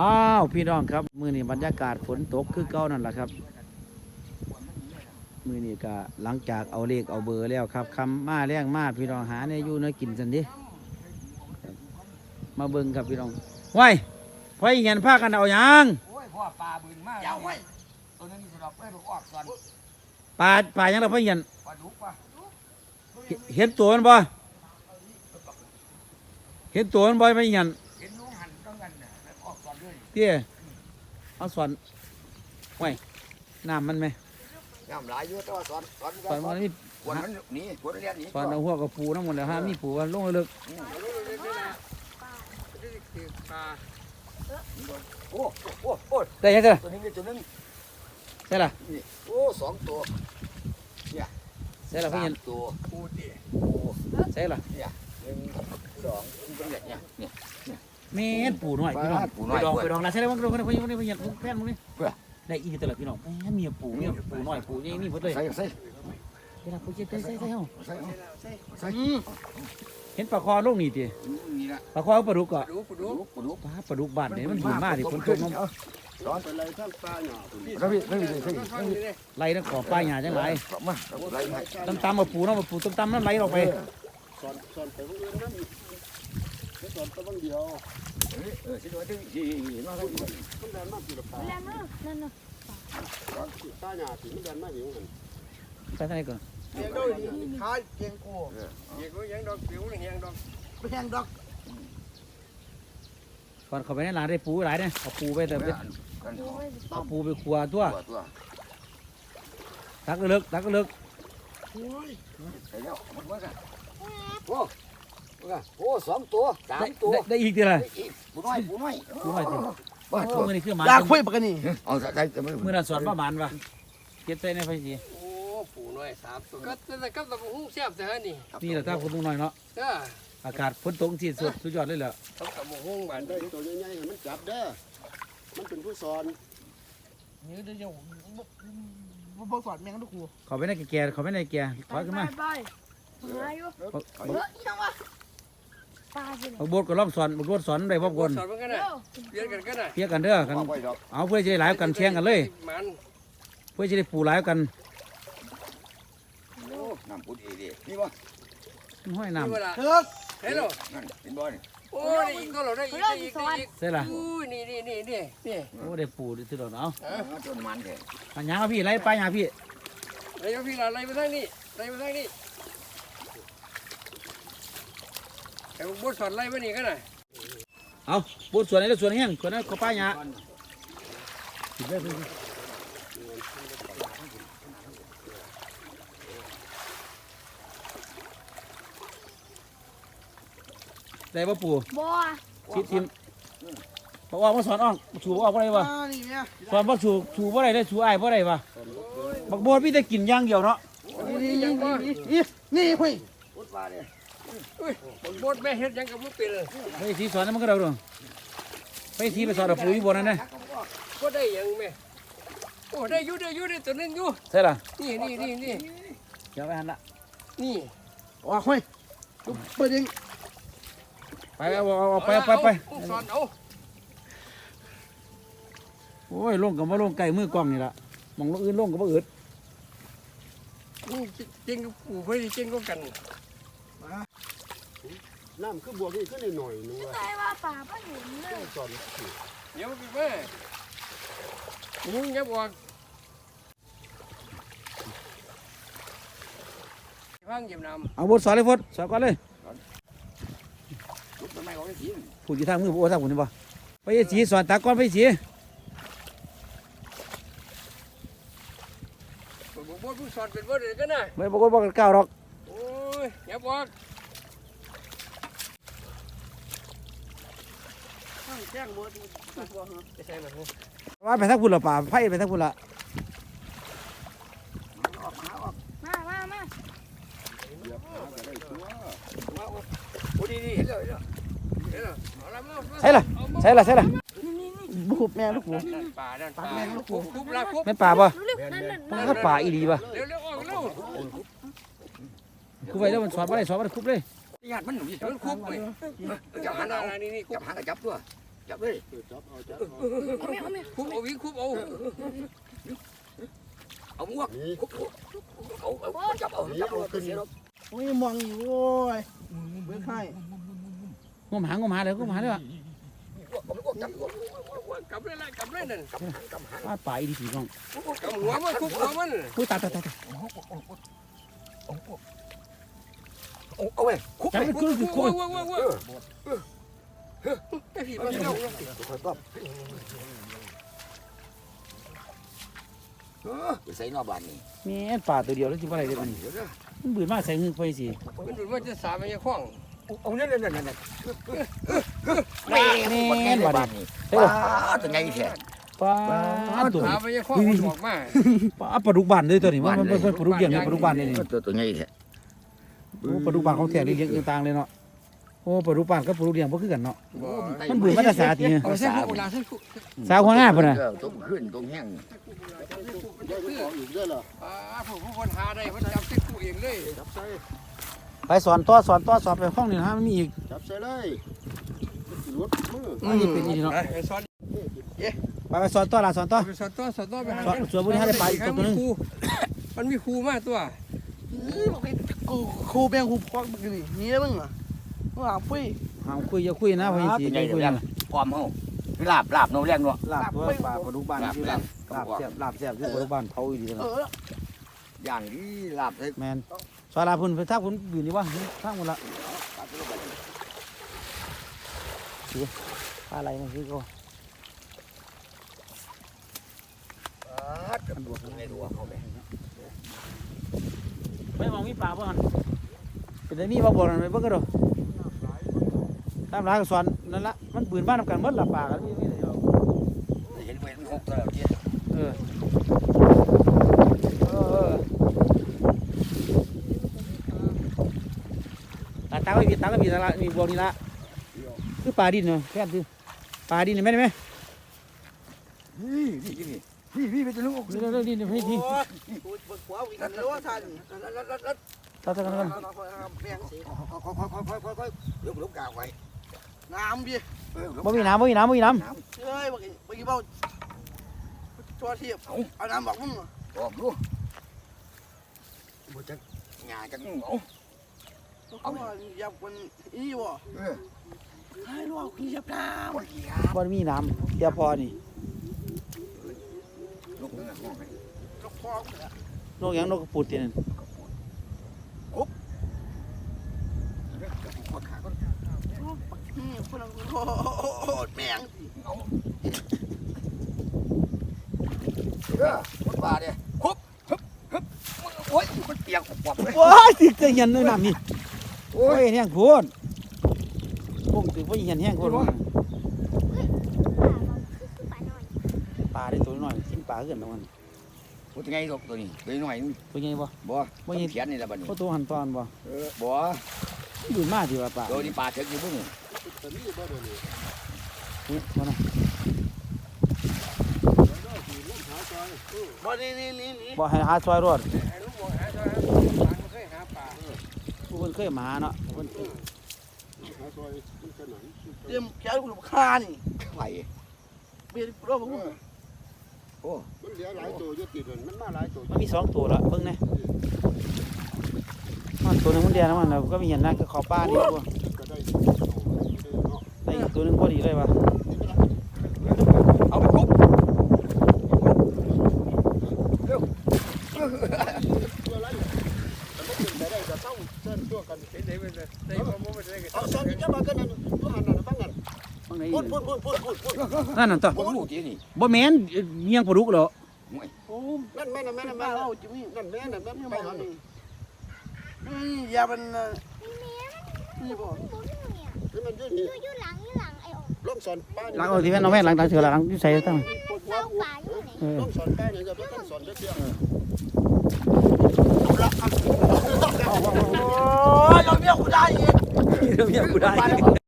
อ้าวพี่น้องครับ มือนี้บรรยากาศฝนตกคือเก่านั่นแหละครับ มือนี้ก็หลังจากเอาเลขเอาเบอร์แล้วครับคำมาแรงมาพี่น้องหาเนี่ยอยู่เนื้อกินสันดิครับมาเบิ่งครับพี่น้องไว้ไว้เห็นผ้ากันเอาหยังโอ้ยพ่อปลาบืนมากยาวไว้ตัวนั้นมีสำหรับเอ้ยลูกออกก่อนปลาปลาหยังเราเพิ่งเห็นปลาดุกปะเห็นเห็นตัวมันบ่เห็นตัวมันบ่ไม่เห็น เตี้ยเอาสอนไว้น้ำมันไหมน้ำหลายอยู่แต่ว่าสอนสอนสอนมันมีขวดมันหนีขวดเรียนหนีสอนเอาหัวกับปูน้ำหมดแล้วฮะมีปูว่าลงไปลึกโอ้โอ้โอ้ได้ยังไงตัวนี้มีตัวนึงใช่ล่ะนี่โอ้สองตัวใช่ล่ะพี่เห็นตัวปูตีใช่ล่ะหนึ่งสองเป็นแบบเนี้ยเนี่ย แม่นปูหน่อยพี่น้องปูน้อยไปดองไปดองนะใช่ไหมพี่น้องพี่น้องพี่น้องพี่น้องแฟนมึงนี่เพื่อได้อีกแต่ละพี่น้องแม่นมีปูมีปูหน่อยปูนี่มีหมดเลยใส่ใส่เวลาปูเจ็ดใส่ใส่ใส่เฮาใส่ใส่เห็นปลาคอลงนี่ตินี่ละปลาคอปลาดุกอะปูปูดุปูดุปลาปลาดุกบ้านเนี่ยมันหิวมากดิฝนตกน้ำร้อนอะไรท่านปลาหน่อแล้วพี่ไม่มีใส่ใส่ไหลน้ำขอบปลาหยาจังไรมาไหลให้ตำตำมาปูน้ำมาปูตำตำน้ำไหลออกไปสอนสอนไปพวกอื่นนั่ นไม่สอนแตะบางเดียวเออสิโดนที่ที่มาแล้วมันแดนมากอยู่ละปลาแล้วเนอะนั่นน่ะตาหยาถึงมันแดนมากอยู่เหมือนกันไปไหนก่อนเพียงดอกขายเพียงกูเพียงกูยังดอกผิวหนี่ยังดอกเพียงดอกก่อนเขาไปในร้านได้ปูหลายเนี่ยเอาปูไปแต่ไปเอาปูไปครัวตัวตักเลิกตักเลิกใส่แล้วมันว่ากันโอ้ โอ้สองตัวสามได้ตัวได้ได้อีกทีละปูน้อยปูน้อยปูหน่อยสิบ้าปูมือนี่คือหมาอยากคุยปากกันนี่เอาใส่จะไม่มือนั้นสอนประมาณวะเก็บใส่ในไฟสีโอ้ปู่น้อยสามตัวก็แต่ก็ตะหุ้งแซ่บแต่ฮะนี่นี่แหละถ้าคุณลุงหน่อยเนาะก็อากาศฝนตกที่สุดสุดยอดเลยแหละเขาตะหุ้งบ้านได้ตัวใหญ่ๆมันจับเด้อมันเป็นผู้สอนนี่เดี๋ยวบ่สอนแม่งลูกกูเขาไปในแก่ๆเขาไปในแก่ถอยขึ้นมาไปไปหาอยู่บักเฮ้ยยังวะ ปลาสิบักโบดก็ล่องสอนบักโบดสอนได้พ่อคนสอนมันกันเร็นะวเรียนกันกันนะเพียกันเด้อกันไว้ดอกเอาเพื่อจะได้หลายกันแข่งกันเลย มันเพื่อจะได้ปูหลายกันโอ้น้ำปูดีดีนี่บ่ห้อยนี่น้ำเวลาเถิกเห็นหรอนั่นเห็นบ่นี่โอ้ยอีกตัวเราได้อีกได้อีกได้อีกใช่ล่ะอุ้ยนี่นี่นี่นี่นี่โอ้ได้ปูที่สุดเอาจนมันแค่ปัญญาพี่ไล่ไปหาพี่ไรมาพี่ละไรมาทางนี้ไรมาทางนี้ ไอ้บุษสอนไรมานี่กันนะเอาปูส่วนไหนแล้วส่วนแห้งส่วนนั้นก็ป้าหยาสิได้สิได้ป่ะปูบัวชิดทิมบอกว่ามาสอนอ่องชูบอกว่าอะไรวะนี่เนี่ยสอนว่าชูชูว่าอะไรได้ชูอ้ายว่าอะไรวะบักบัวพี่แต่กินอย่างเดียวเนาะนี่ยังบ่นี่นี่เฮ้ย ปูปลาเนี่ยอุ้ยบดแม่เฮ็ดยังกับบ่เป็นเลยไปสีสอนนั่นมันก็เราด้วยไปสีไปสอนกับปูอยู่บนนั้นนะบ่ได้ยังแม่โอ้ได้อยู่ได้อยู่ได้ตัวนึงอยู่ใช่ล่ะนี่นี่นี่นี่เดี๋ยวไปหันละนี่ว้าเฮ้ยเปิดยิงไปเอาเอาเอาไปไปไปเอาสอนเอาโอ้ยลงกับมาลงไก่มือกล้องนี่ละมองลงอื่นลงกับมาอืดนี่จริงกับปู่เพิ่นจริงก็กัน น้ำคือบวกนี่ขึ้นหน่อยนึงไม่ว่าใช่ว่าปลาไม่เห็นเลยสอนเดี๋ยวพี่แม่มึงอย่าบอกฟังเยี่ยมนำเอาบทสอนเลยพดสอนก่อนเลยลูกทำไมของสีผู้อยู่ทางมือผู้ทางผมนี่บ่ไปสีสอนตาก่อนไปสีบ่บ่บ่สอนเป็นบ่ได้กันนะไม่บอกว่าบอกกันก้าวหรอกโอ้ยอย่าบอกแจ้งบ่ดีไปใส่มา ว่าไปทางพุ่นละป่าไผ่ไปทางพุ่นละมามามาโอ้ดีดีเห็นแล้วเห็นแล้วเห็นแล้วเอาละมาใช่ล่ะใช่ล่ะใช่ล่ะบุบแม่ลูกหัวนั่นป่านั่นป่าแมงลูกคุบคุบละคุบแม่นป่าบ่เร็วนั่นนั่นปลาก็ป่าอีดีป่ะเร็วเร็วออกเร็วคุบไปแล้วมันสอนบ่ได้สอนบ่ได้คุบเลยญาติมันหนุ่มเร็วคุบไปจับหางเอานี่นี่คุจับบหางก็จับตัว จับเลยจับเอาจับเอาคุบเอาวิ่งคุบเอาเอาหมวกคุบคุบเอาเอาจับเอาจับเอาขึ้นโอ้ยมองอยู่โอ้ยเบื่อไข่งมหางมหาเลยงมหาเลยว่ะจับกลับเลยละกลับเลยนั่นปลาป่าอีดีผีน้องกลับหัวมันคุบหัวมันอุ้ยตายตายตายตายเอาไว้คุบคุบคุบคุบคุบ ไอ้ผีมันเข้าเออไปใส่นอกบ้านนี่แม่นป่าตัวเดียวแล้วจิบ่อะไรเด้อมันมันบืนมากใส่หึงไปสิมันดูว่าจะสามันยังคล้องเอาเนี่ยเนี่ยเนี่ยแม่นบ่ดิเด้อตัวไงแท้ปลาตัวสามันยังคล้องมันบอกมาปลาปลาดุกบานเลยตัวนี้มันมันมันปลาดุกเลี้ยงเนี่ยปลาดุกบานเลยนี่ตัวตัวไงแท้โอ้ปลาดุกบานของแท้เลี้ยงต่างๆเลยเนาะ อ้ปลาดุกบ้านกับปลาดุกเลี้ยงบ่คือกันเนาะ มันบืนมาแต่สาติเนี่ยเอาใส่กุหลาบใส่กุสาวหัวหน้าพุ่นน่ะต้มขึ้นต้มแห้งได้ลูกของอีกได้เหรออ่าผู้ผู้คนหาได้เพิ่นจับใส่กุเองเลยจับใส่ไปสอนต่อสอนต่อสอนไปห้องนี่นะมันมีอีกจับใส่เลยรถมืออันนี้เป็นอีกเนาะไปสอนไปไปสอนต่อล่ะสอนต่อไปสอนตัวสอนตัวไปหาสอนส่วนพวกนี้ให้ได้ไปอีกตัวนึงมันมีครูมาตัวกูครูเป็นครูพอกมึงนี่นี่มึงอะมึง หาปุ้ยห้ามคุยอย่าคุยนะพอสิอย่าคุยนะพร้อมเฮาลาบลาบน้องแรงเนาะลาบตัวปลาปลาดุกบ้านคือลาบลาบแซ่บลาบแซ่บคือปลาดุกบ้านเผาอีดีเอเนาะออย่างนี้ลาบใส่แม่นสอนลาพุ่นไปทางพุ่นอยู่นี่วะทางพุ่นละปลาอะไรมันคือก็กันบวกในตัวเขาแม่ไม่มองมีปลาบ่หันเป็นได้มีบ่บ่นั่นไปเบิ่งกันดูตามร้านก็สอนนั่นละมันปืนบ้านนำกันมดละปากันมีมีเดียวเห็นเว้นหกตัวแล้วเจี๊ยเออเออตาตาก็มีตาก็มีตาละมีบ่นี่ละคือปลาดินเนาะแค่คือปลาดินเห็นไหมเห็นไหมนี่นี่นี่นี่นี่เป็นลูกนี่เรื่องดินนี่นี่โอ้ยกูเบิกหัววิ่งกันเลยว่าทันตาตากันกันแม่งสิค่อยค่อยค่อยค่อยค่อยลุกลุกกาวไว้ น้ำดิบ่มีน้ำบ่มีน้ำบ่มีน้เฮ้ยเมื่อกี้เมื่อกี้เบ้าตัวเทียบเอาน้ำบอกมึงออกดูบ่จักหญ้าจักเอาเขาว่ายับมันอีบ่เออให้ลูกขี้ยับน้บ่เหี้ยำบ่มีน้ำเดี๋ยวพอนี่ลูกนั่นน่ะมองไปำก็พอเลยนกหยังนกกระปุดตินั่น ขอขาก่อน นี่คนละโอ้โห แมงเออคนบ้าเด้ฮึบฮึบฮึบโอ้ยมันเปียกปอบเลยว้ายติดจเห็นในน้ำนี่โอ้ยแห้งโพดพวกถือว่าเห็นแห้งโพดปลาได้ตัวหน้อยกินปลาเกินแล้วมันพูดไงลูกตัวนี้ตัวน้อยนึงตัวใหญ่บ่บ่บ่เขียนนี่ละบัดนี้พวกตัวหันตอนบ่บ่บืนมาที่ว่าปลาตัวนี้ปลาเถิกอยู่บุ้ง นี้บ่โดนนี่มานะบ่นี่นี่นี่นี่บ่ให้หาซอยรอดไอ้ลูกบ่หาตัวมันเคยหาปลาผู้คนเคยมาหาเนาะเพิ่นหาซอยขนาดเตรียมแขนกูคานี่ไผ่เบียดรอบมึงโอ้มันเหลือหลายตัวอยู่ติดมันมาหลายตัวมันมีสองตัวละเบิ่งน่มันตัวนึงมันเดียวนะมันแล้วก็มีเห็นนะก็ขอป้านี่บ่ก็ได้ได้อีก ตัวหนึงพอดีเลยว่ะเอาไปคุบตัวอะไรแต่ได้จะต้องเส้นตัวกันเห็นได้เป็นได้บ่บ่ได้กันเอาซ้อนจะมากันนั่นตัวหันนั่นฟังนั่นฟังไหนพูดพูดพูดพูดพูดพูดนั่นน่ะตัวบ่รู้ทีนี่บ่แม่นเมียงปลาดุกเหรอโอ้นั่นแม่นั่นแม่นั่นแม่เอาจิมี่นั่นแม่นั่นแม่ไปหันนี่นี่ยามันนี่บ่นี่มันยืดนี่อยู่อยู่หลังอยู่หลังไอ้โอ๋ ล่องสอนป้าหลังเอาที่แม่นเอาแม่นหลังตาเสือหลังอยู่ใส่ตั้งปวดหัวเต้ากูป่าอยู่ไหนเออล่องสอนป้าเนี่ยจะต้องสอนเยอะๆโอ้ยยอมเบี้ยกูได้อีกเมียกูได้